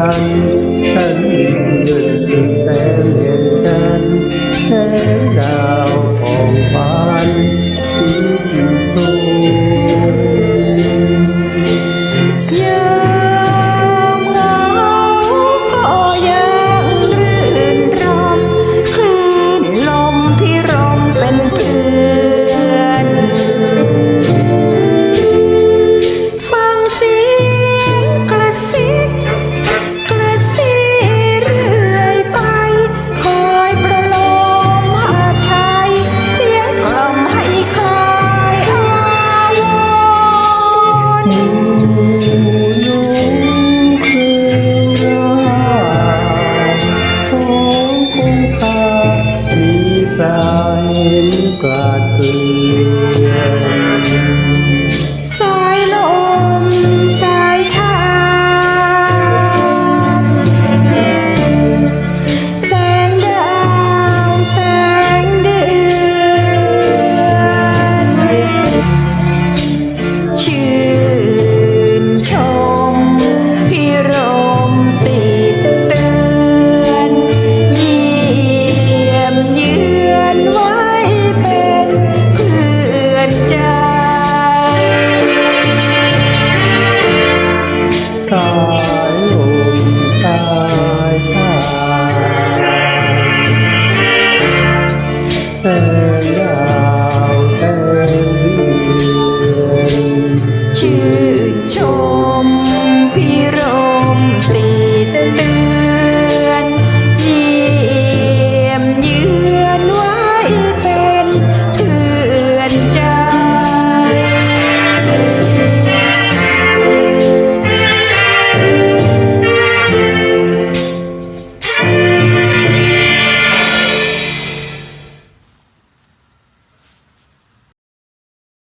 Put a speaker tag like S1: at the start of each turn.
S1: ันฉันยืนติดแสงเห็นกันแสงดาวของฟ้า Hallelujah.